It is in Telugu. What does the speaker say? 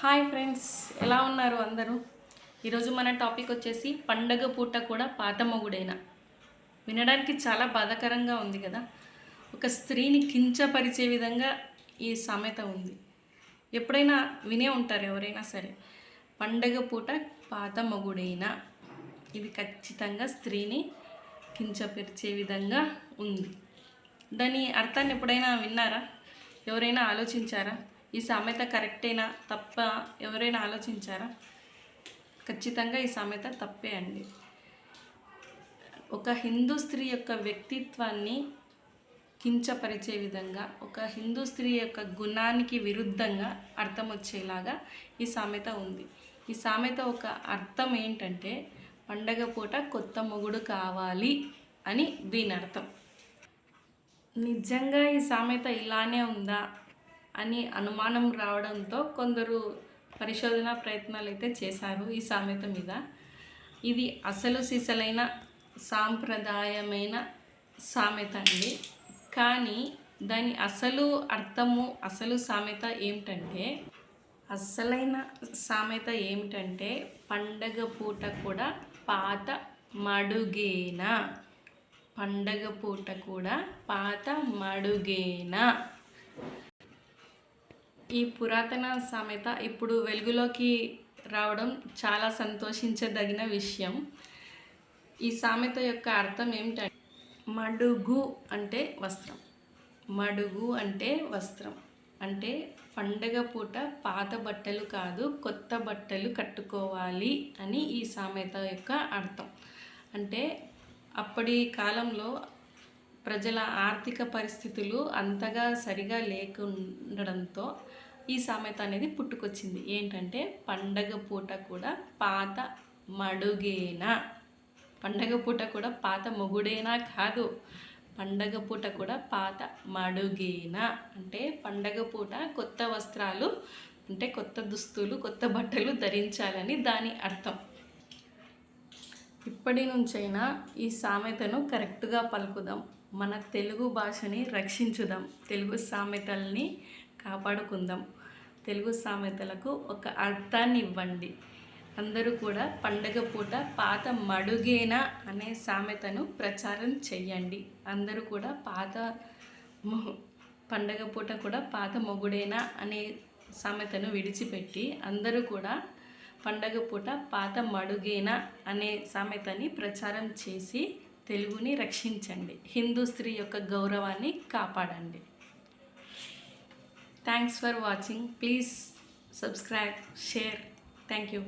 హాయ్ ఫ్రెండ్స్ ఎలా ఉన్నారు అందరూ? ఈరోజు మన టాపిక్ వచ్చేసి పండగ పూట కూడా పాత మొగుడైన? వినడానికి చాలా బాధాకరంగా ఉంది కదా? ఒక స్త్రీని కించపరిచే విధంగా ఈ సామెత ఉంది. ఎప్పుడైనా వినే ఉంటారు ఎవరైనా సరే పండగ పూట పాత మొగుడైన? ఇది ఖచ్చితంగా స్త్రీని కించపరిచే విధంగా ఉంది. దాని అర్థాన్ని ఎప్పుడైనా విన్నారా? ఎవరైనా ఆలోచించారా? ఈ సామెత కరెక్టేనా? తప్ప? ఎవరైనా ఆలోచించారా? ఖచ్చితంగా ఈ సామెత తప్పే అండి. ఒక హిందూ స్త్రీ యొక్క వ్యక్తిత్వాన్ని కించపరిచే విధంగా ఒక హిందూ స్త్రీ యొక్క గుణానికి విరుద్ధంగా అర్థం వచ్చేలాగా ఈ సామెత ఉంది. ఈ సామెత ఒక అర్థం ఏంటంటే పండగ పూట కొత్త మొగుడు కావాలి అని దీని అర్థం నిజంగా ఈ సామెత ఇలానే ఉందా? అని అనుమానం రావడంతో కొందరు పరిశోధన ప్రయత్నాలు అయితే చేశారు ఈ సామెత మీద. ఇది అసలు సిసలైన సాంప్రదాయమైన సామెత అండి. కానీ దాని అసలు అర్థము అసలు సామెత ఏమిటంటే అసలైన సామెత ఏమిటంటే పండగ పూట కూడా పాత మడుగేనా? పండగ పూట కూడా పాత మడుగేనా? ఈ పురాతన సామెత ఇప్పుడు వెలుగులోకి రావడం చాలా సంతోషించదగిన విషయం. ఈ సామెత యొక్క అర్థం ఏమిటంటే మడుగు అంటే వస్త్రం. మడుగు అంటే వస్త్రం. అంటే పండగ పూట పాత బట్టలు కాదు కొత్త బట్టలు కట్టుకోవాలి అని ఈ సామెత యొక్క అర్థం. అంటే అప్పటి కాలంలో ప్రజల ఆర్థిక పరిస్థితులు అంతగా సరిగా లేకుండడంతో ఈ సామెత అనేది పుట్టుకొచ్చింది. ఏంటంటే పండగ పూట కూడా పాత మడుగేనా? పండగ పూట కూడా పాత మొగుడేనా కాదు. పండగ పూట కూడా పాత మడుగేనా? అంటే పండగ పూట కొత్త వస్త్రాలు అంటే కొత్త దుస్తులు కొత్త బట్టలు ధరించాలని దాని అర్థం. ఇప్పటి నుంచైనా ఈ సామెతను కరెక్ట్గా పలుకుదాం. మన తెలుగు భాషని రక్షించుదాం. తెలుగు సామెతల్ని కాపాడుకుందాం. తెలుగు సామెతలకు ఒక అర్థాన్ని ఇవ్వండి. అందరూ కూడా పండగ పూట పాత మడుగేనా అనే సామెతను ప్రచారం చెయ్యండి. అందరూ కూడా పాత మొ- పండగ పూట కూడా పాత మొగుడేనా అనే సామెతను విడిచిపెట్టి అందరూ కూడా పండగ పూట పాత మడుగేనా అనే సామెతని ప్రచారం చేసి తెలుగుని రక్షించండి. హిందూ స్త్రీ యొక్క గౌరవాన్ని కాపాడండి. Thanks for watching please subscribe share thank you